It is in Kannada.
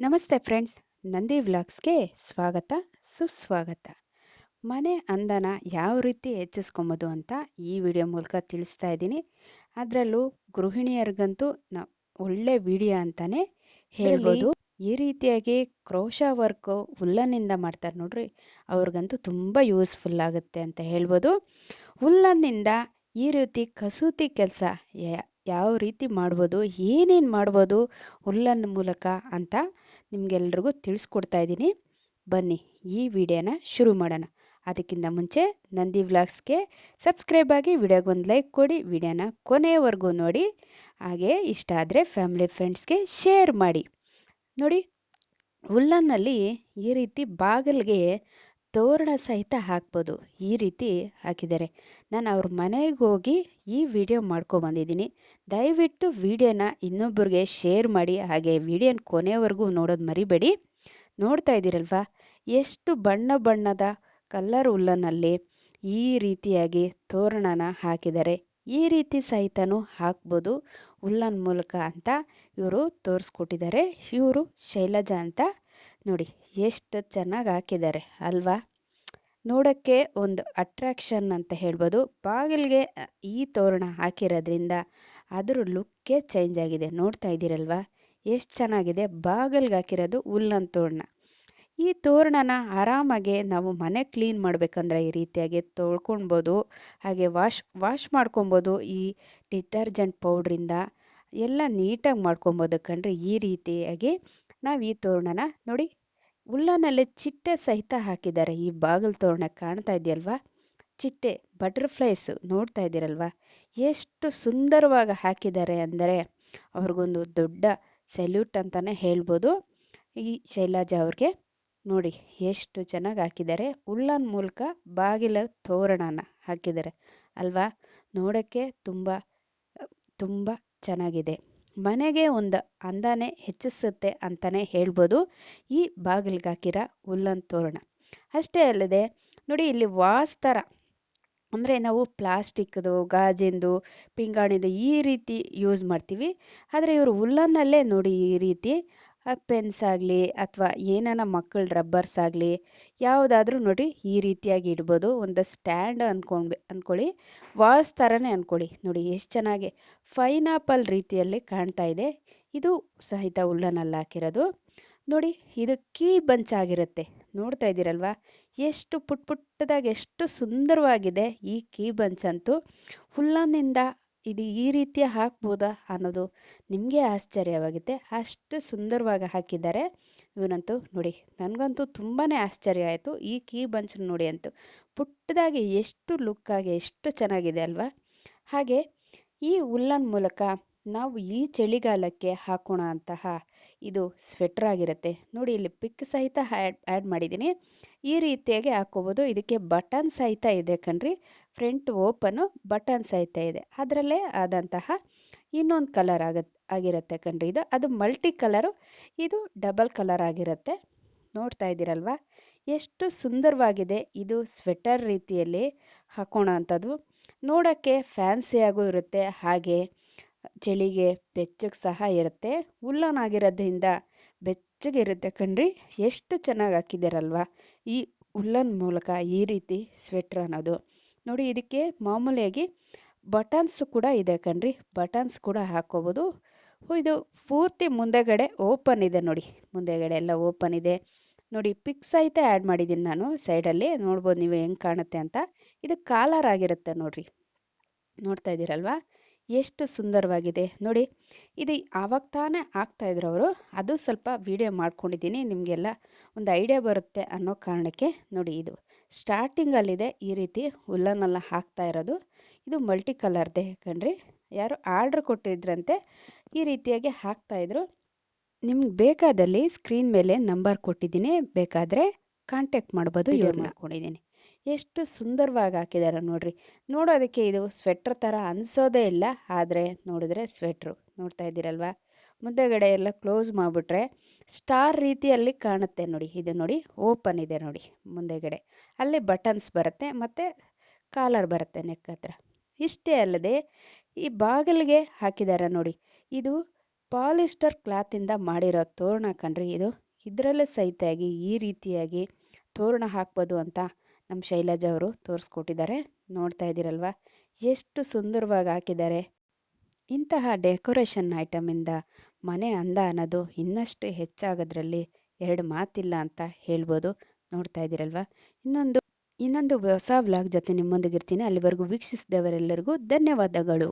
ನಮಸ್ತೆ ಫ್ರೆಂಡ್ಸ್ ನಂದಿ ವ್ಲಾಗ್ಸ್ಗೆ ಸ್ವಾಗತ ಸುಸ್ವಾಗತ. ಮನೆ ಅಂದನ ಯಾವ ರೀತಿ ಹೆಚ್ಚಿಸ್ಕೊಂಬೋದು ಅಂತ ಈ ವಿಡಿಯೋ ಮೂಲಕ ತಿಳಿಸ್ತಾ ಇದ್ದೀನಿ. ಅದರಲ್ಲೂ ಗೃಹಿಣಿಯರಿಗಂತೂ ನ ಒಳ್ಳೆ ವಿಡಿಯೋ ಅಂತಲೇ ಹೇಳ್ಬೋದು. ಈ ರೀತಿಯಾಗಿ ಕ್ರೋಶ ವರ್ಕ್ ಹುಲ್ಲನ್ನಿಂದ ಮಾಡ್ತಾರೆ ನೋಡ್ರಿ ಅವ್ರಿಗಂತೂ ತುಂಬ ಯೂಸ್ಫುಲ್ ಆಗುತ್ತೆ ಅಂತ ಹೇಳ್ಬೋದು. ಹುಲ್ಲನ್ನಿಂದ ಈ ರೀತಿ ಕಸೂತಿ ಕೆಲಸ ಯಾವ ರೀತಿ ಮಾಡ್ಬೋದು, ಏನೇನು ಮಾಡ್ಬೋದು ಹುಲ್ಲನ್ನ ಮೂಲಕ ಅಂತ ನಿಮ್ಗೆಲ್ರಿಗೂ ತಿಳಿಸ್ಕೊಡ್ತಾ ಇದ್ದೀನಿ. ಬನ್ನಿ ಈ ವಿಡಿಯೋನ ಶುರು ಮಾಡೋಣ. ಅದಕ್ಕಿಂತ ಮುಂಚೆ ನಂದಿ ವ್ಲಾಗ್ಸ್ಗೆ ಸಬ್ಸ್ಕ್ರೈಬ್ ಆಗಿ ವಿಡಿಯೋಗೆ ಒಂದು ಲೈಕ್ ಕೊಡಿ, ವಿಡಿಯೋನ ಕೊನೆಯವರೆಗೂ ನೋಡಿ. ಹಾಗೆ ಇಷ್ಟ ಆದರೆ ಫ್ಯಾಮಿಲಿ ಫ್ರೆಂಡ್ಸ್ಗೆ ಶೇರ್ ಮಾಡಿ. ನೋಡಿ, ಹುಲ್ಲನ್ನಲ್ಲಿ ಈ ರೀತಿ ಬಾಗಿಲಿಗೆ ತೋರಣ ಸಹಿತ ಹಾಕ್ಬೋದು. ಈ ರೀತಿ ಹಾಕಿದ್ದಾರೆ. ನಾನು ಅವ್ರ ಮನೆಗೆ ಹೋಗಿ ಈ ವಿಡಿಯೋ ಮಾಡ್ಕೊಬಂದಿದ್ದೀನಿ. ದಯವಿಟ್ಟು ವಿಡಿಯೋನ ಇನ್ನೊಬ್ಬರಿಗೆ ಶೇರ್ ಮಾಡಿ, ಹಾಗೆ ವಿಡಿಯೋನ ಕೊನೆವರೆಗೂ ನೋಡೋದು ಮರಿಬೇಡಿ. ನೋಡ್ತಾ ಇದ್ದೀರಲ್ವಾ? ಎಷ್ಟು ಬಣ್ಣ ಬಣ್ಣದ ಕಲ್ಲರ್ ಹುಲ್ಲನಲ್ಲಿ ಈ ರೀತಿಯಾಗಿ ತೋರಣನ ಹಾಕಿದ್ದಾರೆ. ಈ ರೀತಿ ಸಹಿತನೂ ಹಾಕ್ಬೋದು ಹುಲ್ಲನ್ ಮೂಲಕ ಅಂತ ಇವರು ತೋರಿಸ್ಕೊಟ್ಟಿದ್ದಾರೆ. ಇವರು ಶೈಲಜಾ ಅಂತ ನೋಡಿ, ಎಷ್ಟು ಚೆನ್ನಾಗಿ ಹಾಕಿದ್ದಾರೆ ಅಲ್ವಾ? ನೋಡೋಕ್ಕೆ ಒಂದು ಅಟ್ರಾಕ್ಷನ್ ಅಂತ ಹೇಳ್ಬೋದು. ಬಾಗಿಲಿಗೆ ಈ ತೋರಣ ಹಾಕಿರೋದ್ರಿಂದ ಅದರ ಲುಕ್ಕೇ ಚೇಂಜ್ ಆಗಿದೆ. ನೋಡ್ತಾ ಇದ್ದೀರಲ್ವಾ? ಎಷ್ಟು ಚೆನ್ನಾಗಿದೆ. ಬಾಗಿಲ್ಗೆ ಹಾಕಿರೋದು ಉಲ್ಲನ್ ತೋರಣ. ಈ ತೋರಣನ ಆರಾಮಾಗಿ ನಾವು ಮನೆ ಕ್ಲೀನ್ ಮಾಡಬೇಕಂದ್ರೆ ಈ ರೀತಿಯಾಗಿ ತೊಳ್ಕೊಳ್ಬೋದು ಹಾಗೆ ವಾಶ್ ವಾಶ್ ಮಾಡ್ಕೊಬೋದು ಈ ಡಿಟರ್ಜೆಂಟ್ ಪೌಡ್ರಿಂದ ಎಲ್ಲ ನೀಟಾಗಿ ಮಾಡ್ಕೊಬೋದು ಕಣ್ರಿ. ಈ ರೀತಿಯಾಗಿ ನಾವು ಈ ತೋರಣನ ನೋಡಿ. ಉಲ್ಲನಲ್ಲಿ ಚಿಟ್ಟೆ ಸಹಿತ ಹಾಕಿದ್ದಾರೆ. ಈ ಬಾಗಿಲು ತೋರಣ ಕಾಣ್ತಾ ಇದೆಯಲ್ವಾ? ಚಿಟ್ಟೆ ಬಟರ್ಫ್ಲೈಸ್ ನೋಡ್ತಾ ಇದ್ದೀರಲ್ವಾ ಎಷ್ಟು ಸುಂದರವಾಗಿ ಹಾಕಿದ್ದಾರೆ ಅಂದರೆ ಅವ್ರಿಗೊಂದು ದೊಡ್ಡ ಸೆಲ್ಯೂಟ್ ಅಂತಲೇ ಹೇಳ್ಬೋದು. ಈ ಶೈಲಾಜಾ ಅವ್ರಿಗೆ ನೋಡಿ ಎಷ್ಟು ಚೆನ್ನಾಗಿ ಹಾಕಿದ್ದಾರೆ. ಉಲ್ಲನ್ ಮೂಲಕ ಬಾಗಿಲ ತೋರಣನ ಹಾಕಿದ್ದಾರೆ ಅಲ್ವಾ? ನೋಡೋಕ್ಕೆ ತುಂಬ ತುಂಬ ಚೆನ್ನಾಗಿದೆ. ಮನೆಗೆ ಒಂದು ಅಂದಾನೆ ಹೆಚ್ಚಿಸುತ್ತೆ ಅಂತಾನೆ ಹೇಳ್ಬೋದು. ಈ ಬಾಗಿಲಿಗೆ ಹಾಕಿರೋ ಉಲ್ಲನ್ ತೋರಣ. ಅಷ್ಟೇ ಅಲ್ಲದೆ, ನೋಡಿ ಇಲ್ಲಿ ವಾಸ್ ಥರ ಅಂದರೆ ನಾವು ಪ್ಲಾಸ್ಟಿಕ್ದು, ಗಾಜಿಂದು, ಪಿಂಗಾಣಿದು ಈ ರೀತಿ ಯೂಸ್ ಮಾಡ್ತೀವಿ. ಆದರೆ ಇವರು ಉಲ್ಲನ್ನಲ್ಲೇ ನೋಡಿ ಈ ರೀತಿ ಪೆನ್ಸ್ ಆಗಲಿ ಅಥವಾ ಏನಾನ ಮಕ್ಕಳ ರಬ್ಬರ್ಸ್ ಆಗಲಿ ಯಾವುದಾದ್ರೂ ನೋಡಿ ಈ ರೀತಿಯಾಗಿ ಇಡ್ಬೋದು. ಒಂದು ಸ್ಟ್ಯಾಂಡ್ ಅಂದ್ಕೊಂಡು ಅಂದ್ಕೊಳ್ಳಿ ವಾಸ್ ಥರನೇ ಅಂದ್ಕೊಳ್ಳಿ ನೋಡಿ ಎಷ್ಟು ಚೆನ್ನಾಗಿ ಫೈನಾಪಲ್ ರೀತಿಯಲ್ಲಿ ಕಾಣ್ತಾ ಇದೆ. ಇದು ಸಹಿತ ಹುಲ್ಲನಲ್ಲಿ ಹಾಕಿರೋದು. ನೋಡಿ ಇದು ಕೀ ಬಂಚ್ ಆಗಿರುತ್ತೆ. ನೋಡ್ತಾ ಇದ್ದೀರಲ್ವಾ? ಎಷ್ಟು ಪುಟ್ ಪುಟ್ಟದಾಗ, ಎಷ್ಟು ಸುಂದರವಾಗಿದೆ ಈ ಕೀ ಬಂಚ್ ಅಂತೂ. ಹುಲ್ಲನಿಂದ ಇದು ಈ ರೀತಿ ಹಾಕ್ಬೋದಾ ಅನ್ನೋದು ನಿಮಗೆ ಆಶ್ಚರ್ಯವಾಗುತ್ತೆ. ಅಷ್ಟು ಸುಂದರವಾಗಿ ಹಾಕಿದ್ದಾರೆ ಇವನಂತೂ ನೋಡಿ, ನನಗಂತೂ ತುಂಬಾ ಆಶ್ಚರ್ಯ ಆಯಿತು. ಈ ಕೀ ಬಂಚ್ ನೋಡಿ ಅಂತೂ. ಪುಟ್ಟದಾಗಿ ಎಷ್ಟು ಲುಕ್ಕಾಗಿ ಎಷ್ಟು ಚೆನ್ನಾಗಿದೆ ಅಲ್ವಾ? ಹಾಗೆ ಈ ಉಲ್ಲನ್ ಮೂಲಕ ನಾವು ಈ ಚಳಿಗಾಲಕ್ಕೆ ಹಾಕೋಣ ಅಂತಹ ಇದು ಸ್ವೆಟರ್ ಆಗಿರುತ್ತೆ. ನೋಡಿ, ಇಲ್ಲಿ ಪಿಕ್ ಸಹಿತ ಆ್ಯಡ್ ಆ್ಯಡ್ ಮಾಡಿದ್ದೀನಿ. ಈ ರೀತಿಯಾಗಿ ಹಾಕೋಬೋದು. ಇದಕ್ಕೆ ಬಟನ್ ಸಹಿತ ಇದೆ ಕಣ್ರಿ. ಫ್ರಂಟ್ ಓಪನು ಬಟನ್ ಸಹಿತ ಇದೆ. ಅದರಲ್ಲೇ ಆದಂತಹ ಇನ್ನೊಂದು ಕಲರ್ ಆಗತ್ತೆ ಆಗಿರುತ್ತೆ ಕಣ್ರಿ ಇದು. ಅದು ಮಲ್ಟಿ ಕಲರು ಇದು ಡಬಲ್ ಕಲರ್ ಆಗಿರುತ್ತೆ. ನೋಡ್ತಾ ಇದ್ದೀರಲ್ವಾ? ಎಷ್ಟು ಸುಂದರವಾಗಿದೆ ಇದು ಸ್ವೆಟರ್ ರೀತಿಯಲ್ಲಿ ಹಾಕೋಣ ಅಂಥದ್ದು. ನೋಡೋಕ್ಕೆ ಫ್ಯಾನ್ಸಿಯಾಗೂ ಇರುತ್ತೆ. ಹಾಗೆ ಚಳಿಗೆ ಬೆಚ್ಚಗೆ ಸಹ ಇರುತ್ತೆ. ಉಲ್ಲನ್ ಆಗಿರೋದ್ರಿಂದ ಬೆಚ್ಚಗೆ ಇರುತ್ತೆ ಕಣ್ರಿ. ಎಷ್ಟು ಚೆನ್ನಾಗಿ ಹಾಕಿದ್ದೀರಲ್ವಾ ಈ ಉಲ್ಲನ್ ಮೂಲಕ ಈ ರೀತಿ ಸ್ವೆಟ್ರ್ ಅನ್ನೋದು. ನೋಡಿ ಇದಕ್ಕೆ ಮಾಮೂಲಿಯಾಗಿ ಬಟನ್ಸ್ ಕೂಡ ಇದೆ ಕಣ್ರಿ. ಬಟನ್ಸ್ ಕೂಡ ಹಾಕೋಬೋದು. ಇದು ಪೂರ್ತಿ ಮುಂದೆಗಡೆ ಓಪನ್ ಇದೆ ನೋಡಿ. ಮುಂದೆಗಡೆ ಎಲ್ಲ ಓಪನ್ ಇದೆ. ನೋಡಿ ಪಿಕ್ಸ್ ಐತೆ ಆ್ಯಡ್ ಮಾಡಿದ್ದೀನಿ ನಾನು ಸೈಡಲ್ಲಿ ನೋಡ್ಬೋದು ನೀವು ಹೆಂಗೆ ಕಾಣುತ್ತೆ ಅಂತ. ಇದು ಕಾಲರ್ ಆಗಿರುತ್ತೆ ನೋಡ್ರಿ. ನೋಡ್ತಾ ಇದ್ದೀರಲ್ವಾ? ಎಷ್ಟು ಸುಂದರವಾಗಿದೆ. ನೋಡಿ, ಇದು ಆವಾಗ ತಾನೇ ಆಗ್ತಾ ಇದ್ರು ಅವರು. ಅದು ಸ್ವಲ್ಪ ವಿಡಿಯೋ ಮಾಡ್ಕೊಂಡಿದ್ದೀನಿ. ನಿಮಗೆಲ್ಲ ಒಂದು ಐಡಿಯಾ ಬರುತ್ತೆ ಅನ್ನೋ ಕಾರಣಕ್ಕೆ ನೋಡಿ ಇದು. ಸ್ಟಾರ್ಟಿಂಗಲ್ಲಿದೆ ಈ ರೀತಿ ಹುಲ್ಲನ್ನೆಲ್ಲ ಹಾಕ್ತಾ ಇರೋದು. ಇದು ಮಲ್ಟಿ ಕಲರ್ದೆ ಕಣ್ರಿ. ಯಾರು ಆರ್ಡ್ರ್ ಕೊಟ್ಟಿದ್ರಂತೆ ಈ ರೀತಿಯಾಗಿ ಹಾಕ್ತಾಯಿದ್ರು ನಿಮ್ಗೆ ಬೇಕಾದಲ್ಲಿ ಸ್ಕ್ರೀನ್ ಮೇಲೆ ನಂಬರ್ ಕೊಟ್ಟಿದ್ದೀನಿ. ಬೇಕಾದರೆ ಕಾಂಟ್ಯಾಕ್ಟ್ ಮಾಡ್ಬೋದು ಇವ್ರು ಮಾಡ್ಕೊಂಡಿದ್ದೀನಿ. ಎಷ್ಟು ಸುಂದರವಾಗಿ ಹಾಕಿದ್ದಾರೆ ನೋಡ್ರಿ. ನೋಡೋದಕ್ಕೆ ಇದು ಸ್ವೆಟ್ರ್ ಥರ ಅನಿಸೋದೇ ಇಲ್ಲ ಆದರೆ ನೋಡಿದ್ರೆ ಸ್ವೆಟ್ರು ನೋಡ್ತಾ ಇದ್ದೀರಲ್ವಾ? ಮುಂದೆಗಡೆ ಎಲ್ಲ ಕ್ಲೋಸ್ ಮಾಡಿಬಿಟ್ರೆ ಸ್ಟಾರ್ ರೀತಿಯಲ್ಲಿ ಕಾಣುತ್ತೆ ನೋಡಿ. ಇದು ನೋಡಿ ಓಪನ್ ಇದೆ ನೋಡಿ ಮುಂದೆಗಡೆ. ಅಲ್ಲಿ ಬಟನ್ಸ್ ಬರುತ್ತೆ ಮತ್ತು ಕಾಲರ್ ಬರುತ್ತೆ ನೆಕ್ ಹತ್ರ. ಇಷ್ಟೇ ಅಲ್ಲದೆ ಈ ಬಾಗಿಲಿಗೆ ಹಾಕಿದ್ದಾರೆ ನೋಡಿ. ಇದು ಪಾಲಿಸ್ಟರ್ ಕ್ಲಾತಿಂದ ಮಾಡಿರೋ ತೋರಣ ಕಣ್ರಿ ಇದು. ಇದರಲ್ಲೇ ಸಹಿತಾಗಿ ಈ ರೀತಿಯಾಗಿ ತೋರಣ ಹಾಕ್ಬೋದು ಅಂತ ನಮ್ಮ ಶೈಲಜ ಅವರು ತೋರಿಸ್ಕೊಟ್ಟಿದ್ದಾರೆ. ನೋಡ್ತಾ ಇದ್ದೀರಲ್ವಾ? ಎಷ್ಟು ಸುಂದರವಾಗಿ ಹಾಕಿದ್ದಾರೆ. ಇಂತಹ ಡೆಕೋರೇಷನ್ ಐಟಮಿಂದ ಮನೆ ಅಂದ ಅನ್ನೋದು ಇನ್ನಷ್ಟು ಹೆಚ್ಚಾಗೋದ್ರಲ್ಲಿ ಎರಡು ಮಾತಿಲ್ಲ ಅಂತ ಹೇಳ್ಬೋದು. ನೋಡ್ತಾ ಇದ್ದೀರಲ್ವಾ? ಇನ್ನೊಂದು ಇನ್ನೊಂದು ಹೊಸ ವ್ಲಾಗ್ ಜೊತೆ ನಿಮ್ಮೊಂದಿಗಿರ್ತೀನಿ. ಅಲ್ಲಿವರೆಗೂ ವೀಕ್ಷಿಸಿದವರೆಲ್ಲರಿಗೂ ಧನ್ಯವಾದಗಳು.